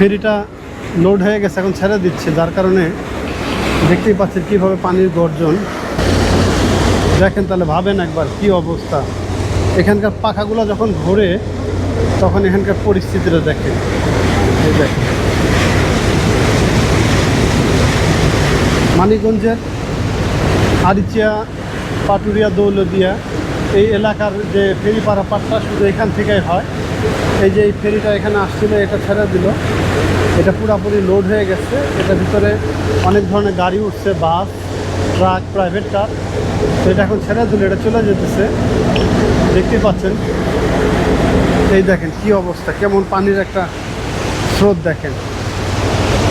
ফেরিটা load হয়ে গেছে, এখন ছেড়ে দিচ্ছে, যার কারণে দেখতেই পাচ্ছেন কীভাবে পানির গর্জন। দেখেন তাহলে ভাবেন একবার কি অবস্থা। এখানকার পাখাগুলো যখন ঘোরে, তখন এখানকার পরিস্থিতিটা দেখেন। দেখেন। মানিকগঞ্জের আরিচিয়া পাটুরিয়া দৌলদিয়া এই এলাকার যে ফেরি পারাপারটা শুধু এখান থেকেই হয়। এই যে এই ফেরিটা এখানে আসছিল, এটা ছেড়ে দিল। এটা পুরাপুরি লোড হয়ে গেছে। এটার ভিতরে অনেক ধরনের গাড়ি উঠছে, বাস, ট্রাক প্রাইভেট কার এটা এখন ছেড়ে দিল, এটা চলে যেতেছে। দেখতেই পাচ্ছেন? এই দেখেন কি অবস্থা, কেমন পানির একটা স্রোত দেখেন।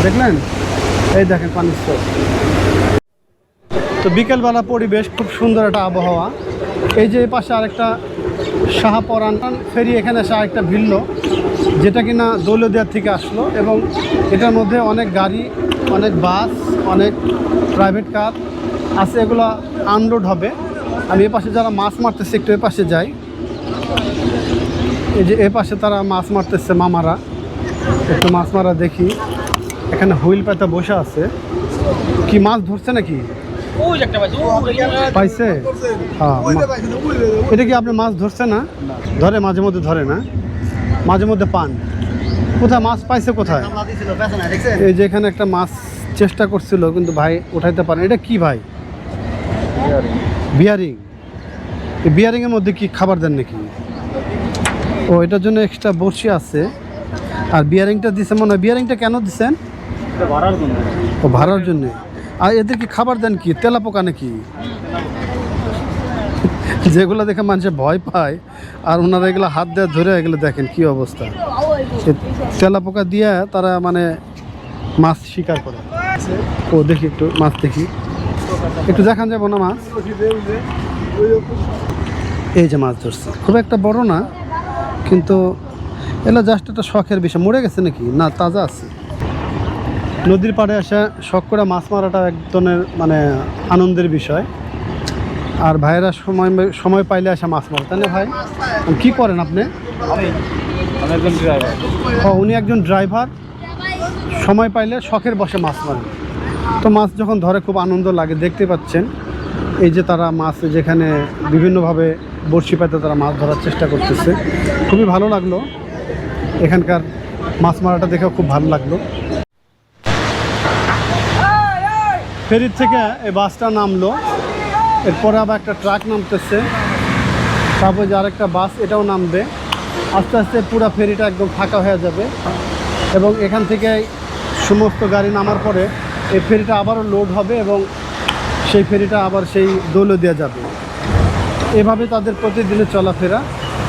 দেখলেন? এই দেখেন পানির স্রোত। তো বিকেলবেলা পরিবেশ খুব সুন্দর একটা আবহাওয়া। এই যে পাশে আরেকটা শাহপরান ফেরি এখানে এসে আরেকটা ভিড়ল যেটা কিনা দৌলদিয়ার থেকে আসলো এবং এটার মধ্যে অনেক গাড়ি, অনেক বাস, অনেক প্রাইভেট কার আছে, এগুলো আনলোড হবে। আমি এ পাশে যারা মাছ মারতেছে একটু এ পাশে যাই। এই যে এ পাশে তারা মাছ মারতেছে মামারা। একটু মাছ মারা দেখি। এখানে হুইল পাতা বসে আছে। কি মাছ ধরছে নাকি? পাইছি হ্যাঁ এটা কি আপনি মাছ ধরছে না? ধরে মাঝে মধ্যে ধরে না? মাঝে মধ্যে পান। কোথায় মাছ পাইছে কোথায়? এই যে এখানে একটা মাছ চেষ্টা করছিল কিন্তু ভাই উঠাইতে পারেন। এটা কি ভাই? বিয়ারিং। এই বিয়ারিংয়ের মধ্যে কি খাবার দেন নাকি? ও এটার জন্য এক্সট্রা বসি আছে। আর বিয়ারিংটা দিছে মনে হয়। বিয়ারিংটা কেন দিছেন? ভরার ও ভাড়ার জন্য। আর এদের কি খাবার দেন কি? তেলা পোকা নাকি? যেগুলো দেখে মানুষে ভয় পায়, আর ওনারা এগুলো হাত দিয়ে ধরে এগুলো দেখেন কি অবস্থা। তেলা পোকা দিয়ে তারা মানে মাছ শিকার করে। ও, দেখি একটু মাছ দেখি। একটু দেখান যাব না মাছ? এই যে মাছ ধরছে। খুব একটা বড় না, কিন্তু এগুলো জাস্ট একটা শখের বিষয়। মরে গেছে নাকি? না, তাজা আছে। নদীর পাড়ে আসা শখ করে মাছ মারাটা এক ধরনের মানে আনন্দের বিষয়। আর ভাইয়েরা সময় সময় পাইলে আসা মাছ মারে তাই না ভাই? কি করেন আপনি? একজন ড্রাইভার ও উনি একজন ড্রাইভার সময় পাইলে শখের বসে মাছ মারেন তো মাছ যখন ধরে খুব আনন্দ লাগে দেখতে পাচ্ছেন। এই যে তারা মাছ যেখানে বিভিন্নভাবে বড়শি পাইতে তারা মাছ ধরার চেষ্টা করতেছে। খুবই ভালো লাগল। এখানকার মাছ মারাটা দেখেও খুব ভালো লাগল। ফেরির থেকে এই বাসটা নামলো। এরপরে আবার একটা ট্রাক নামতেছে। তারপর যে আরেকটা বাস, এটাও নামবে। আস্তে আস্তে পুরো ফেরিটা একদম ফাঁকা হয়ে যাবে। এবং এখান থেকে সমস্ত গাড়ি নামার পরে এই ফেরিটা আবারও লোড হবে এবং সেই ফেরিটা আবার সেই দৌল দেওয়া যাবে। এভাবে তাদের প্রতিদিনের চলাফেরা,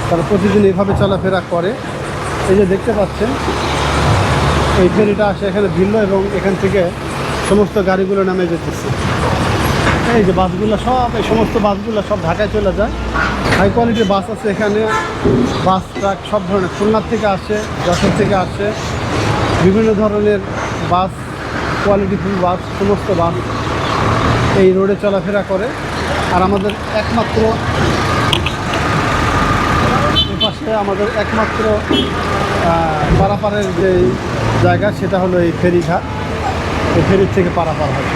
তারা প্রতিদিন এভাবে চলাফেরা করে। এই যে দেখতে পাচ্ছেন, এই ফেরিটা আসে এখানে ভিড়ল এবং এখান থেকে সমস্ত গাড়িগুলো নামে যেতেছে। এই যে বাসগুলো সব, এই সমস্ত বাসগুলো সব ঢাকায় চলে যায়। হাই কোয়ালিটির বাস আছে এখানে। বাস, ট্রাক সব ধরনের, খুলনার থেকে আসে, যশোর থেকে আসে। বিভিন্ন ধরনের বাস কোয়ালিটিফুল বাস, সমস্ত বাস এই রোডে চলাফেরা করে। আর আমাদের একমাত্র পাশে আমাদের একমাত্র পারাপারের যে জায়গা, সেটা হলো এই ফেরিঘাট। ফেরির থেকে পারাপার হয়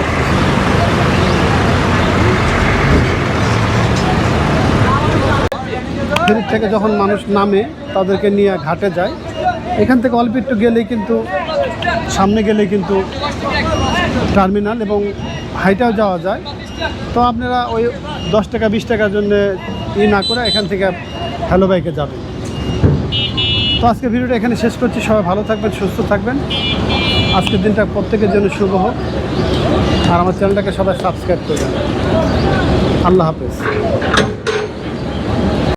ফেরির থেকে যখন মানুষ নামে, তাদেরকে নিয়ে ঘাটে যায়। এখান থেকে অল্প একটু গেলেই কিন্তু, সামনে গেলেই কিন্তু টার্মিনাল এবং হাইটাও যাওয়া যায়। তো আপনারা ওই দশ টাকা, বিশ টাকার জন্য ই না করে এখান থেকে হ্যালো বাইকে যাবেন। তো আজকে ভিডিওটা এখানে শেষ করছি। সবাই ভালো থাকবেন, সুস্থ থাকবেন। আজকের দিনটা প্রত্যেকের জন্য শুভ হোক। আর আমার চ্যানেলটাকে সবাই সাবস্ক্রাইব করবেন আল্লাহ হাফেজ।